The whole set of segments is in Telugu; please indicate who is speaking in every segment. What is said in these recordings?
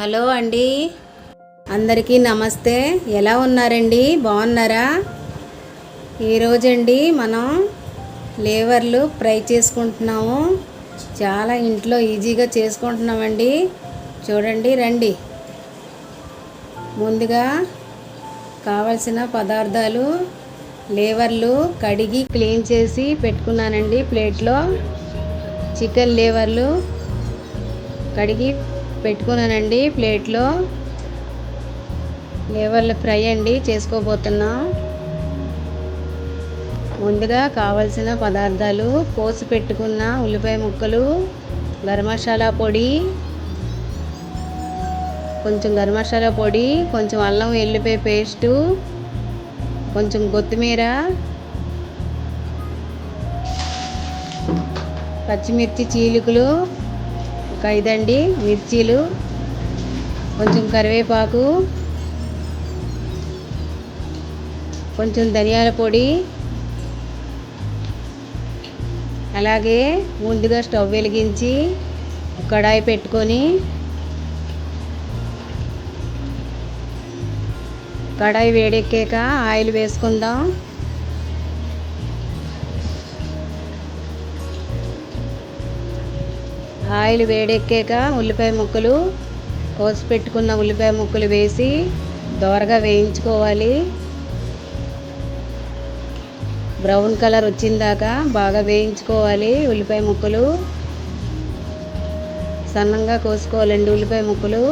Speaker 1: హలో అండి. అందరికీ నమస్తే. ఎలా ఉన్నారండి? బాగున్నారా? ఈరోజండి మనం లేవర్లు ఫ్రై చేసుకుంటున్నాము. చాలా ఇంట్లో ఈజీగా చేసుకుంటున్నామండి. చూడండి రండి. ముందుగా కావలసిన పదార్థాలు లేవర్లు కడిగి క్లీన్ చేసి పెట్టుకున్నానండి ప్లేట్లో. చికెన్ లేవర్లు కడిగి పెట్టుకున్నానండి ప్లేట్లో. లేవర్ల ఫ్రై అండి చేసుకోబోతున్నా. ముందుగా కావలసిన పదార్థాలు కోసి పెట్టుకున్న ఉల్లిపాయ ముక్కలు గరం మసాలా పొడి కొంచెం గరం మసాలా పొడి కొంచెం అల్లం ఎల్లిపాయ పేస్టు కొంచెం కొత్తిమీర పచ్చిమిర్చి చీలికలు ఒక ఐదండి మిర్చీలు కొంచెం కరివేపాకు కొంచెం ధనియాల పొడి అలాగే ముందుగా స్టవ్ వెలిగించి కడాయి పెట్టుకొని కడాయి వేడెక్కాక ఆయిల్ వేసుకుందాం. ఆయిల్ వేడెక్కాక ఉల్లిపాయ ముక్కలు కోసి పెట్టుకున్న ఉల్లిపాయ ముక్కలు వేసి దోరగా వేయించుకోవాలి. బ్రౌన్ కలర్ వచ్చిందాకా బాగా వేయించుకోవాలి ఉల్లిపాయ ముక్కలు. సన్నంగా కోసుకోవాలండి ఉల్లిపాయ ముక్కలు.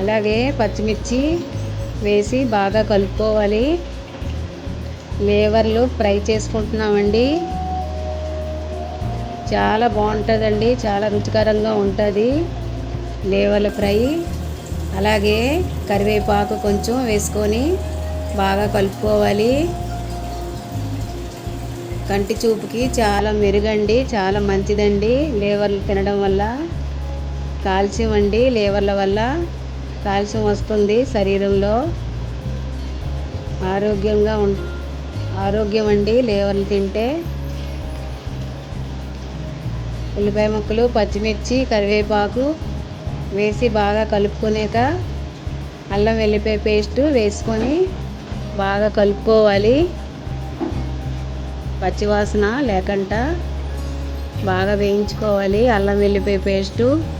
Speaker 1: అలాగే పచ్చిమిర్చి వేసి బాగా కలుపుకోవాలి. లేవర్లు ఫ్రై చేసుకుంటున్నామండి. చాలా బాగుంటుందండి చాలా రుచికరంగా ఉంటుంది లేవర్ల ఫ్రై. అలాగే కరివేపాకు కొంచెం వేసుకొని బాగా కలుపుకోవాలి. కంటి చూపుకి చాలా మెరుగండి చాలా మంచిదండి. లేవర్లు తినడం వల్ల కాల్షియం అండి లేవర్ల వల్ల. కాల్షియం వస్తుంది శరీరంలో. ఆరోగ్యంగా ఉం ఆరోగ్యం అండి లేవర్లు తింటే. ఉల్లిపాయ ముక్కలు పచ్చిమిర్చి కరివేపాకు వేసి బాగా కలుపుకునేక అల్లం వెల్లిపాయ పేస్ట్ వేసుకొని బాగా కలుపుకోవాలి. పచ్చివాసన లేకుండా బాగా వేయించుకోవాలి అల్లం వెల్లిపాయ పేస్టు.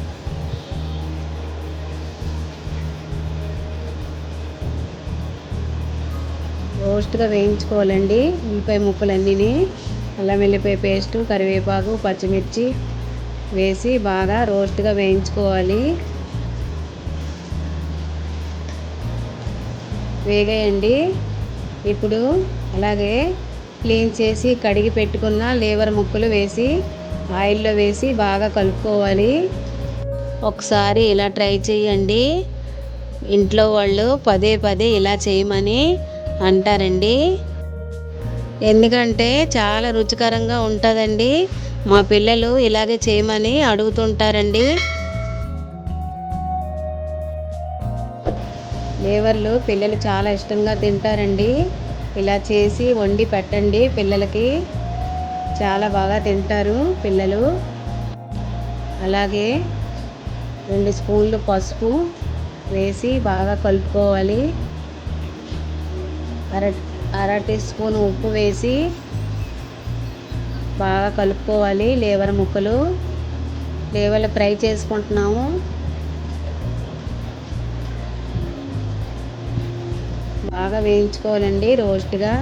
Speaker 1: రోస్ట్గా వేయించుకోవాలండి ఉల్లిపాయ ముక్కలన్నీ అల్లం వెల్లిపాయ పేస్టు కరివేపాకు పచ్చిమిర్చి వేసి బాగా రోస్ట్గా వేయించుకోవాలి. వేగాయండి. ఇప్పుడు అలాగే క్లీన్ చేసి కడిగి పెట్టుకున్న లేవర్ ముక్కలు వేసి ఆయిల్లో వేసి బాగా కలుపుకోవాలి. ఒకసారి ఇలా ట్రై చేయండి. ఇంట్లో వాళ్ళు పదే పదే ఇలా చేయమని అంటారండి. ఎందుకంటే చాలా రుచికరంగా ఉంటుందండి. మా పిల్లలు ఇలాగే చేయమని అడుగుతుంటారండి. లేవర్లు పిల్లలు చాలా ఇష్టంగా తింటారండి. ఇలా చేసి వండి పెట్టండి పిల్లలకి. చాలా బాగా తింటారు పిల్లలు. అలాగే రెండు స్పూన్లు పసుపు వేసి బాగా కలుపుకోవాలి. అర అర టీ స్పూన్ ఉప్పు వేసి బాగా కలుపుకోవాలి లేవర్ ముక్కలు. లేవర్లు ఫ్రై చేసుకుంటున్నాము. బాగా వేయించుకోవాలండి రోస్ట్గా.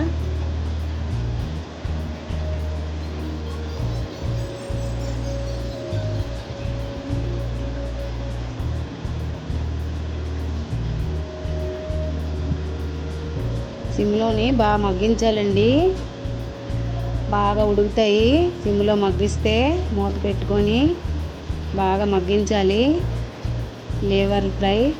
Speaker 1: సిమ్లోని బాగా మగ్గించాలండి. బాగా ఉడుకుతాయి. సిమ్లో మగ్గిస్తే మూత పెట్టుకొని బాగా మగ్గించాలి. Liver fry.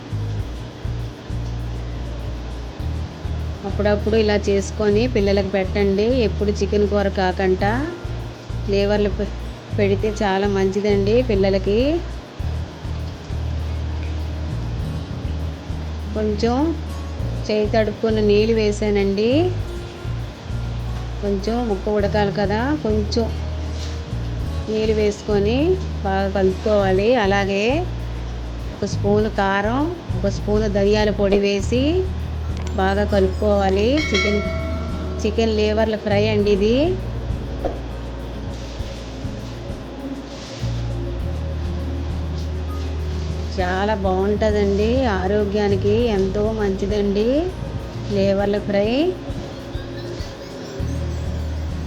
Speaker 1: అప్పుడప్పుడు ఇలా చేసుకొని పిల్లలకు పెట్టండి. ఎప్పుడు చికెన్ కూర కాకుండా లేవర్లు పె- పెడితే చాలా మంచిదండి పిల్లలకి. కొంచెం చేయి తడుపుకున్న నీళ్ళు వేసానండి. కొంచెం ముక్క ఉడకాలి కదా కొంచెం నీళ్ళు వేసుకొని బాగా కలుపుకోవాలి. అలాగే ఒక స్పూన్ కారం ఒక స్పూన్ ధనియాల పొడి వేసి బాగా కలుపుకోవాలి. చికెన్ చికెన్ లేవర్ల ఫ్రై అండి ఇది. చాలా బాగుంటుందండి. ఆరోగ్యానికి ఎంతో మంచిదండి. లేవర్ల ఫ్రై.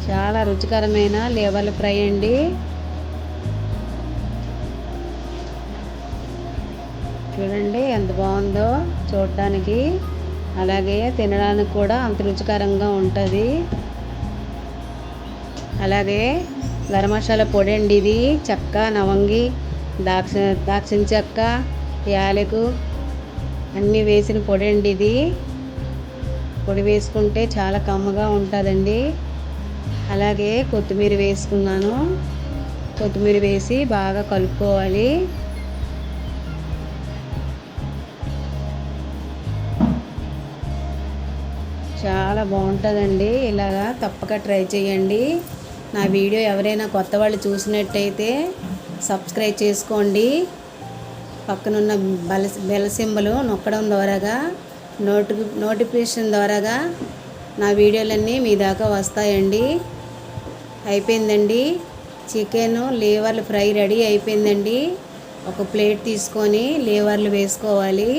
Speaker 1: చాలా రుచికరమైన లేవర్ల ఫ్రై అండి. చూడండి ఎంత బాగుందో చూడటానికి అలాగే తినడానికి కూడా అంత రుచికరంగా ఉంటుంది. అలాగే గరం మసాలా పొడి అండి ఇది. చెక్క లవంగి దాక్ష దాక్షిణ చెక్క యాలకు అన్నీ వేసిన పొడి అండి ఇది. పొడి వేసుకుంటే చాలా కమ్మగా ఉంటుందండి. అలాగే కొత్తిమీర వేసుకున్నాను. కొత్తిమీర వేసి బాగా కలుపుకోవాలి. చాలా బాగుంటుందండి. ఇలాగా తప్పక ట్రై చేయండి. నా వీడియో ఎవరైనా కొత్త వాళ్ళు చూసినట్టయితే సబ్స్క్రైబ్ చేసుకోండి. పక్కనున్న బల బెల సింబలు నొక్కడం ద్వారాగా నోటి నోటిఫికేషన్ ద్వారాగా నా వీడియోలన్నీ మీ దాకా వస్తాయండి. అయిపోయిందండి. చికెన్ లేవర్లు ఫ్రై రెడీ అయిపోయిందండి. ఒక ప్లేట్ తీసుకొని లీవర్లు వేసుకోవాలి.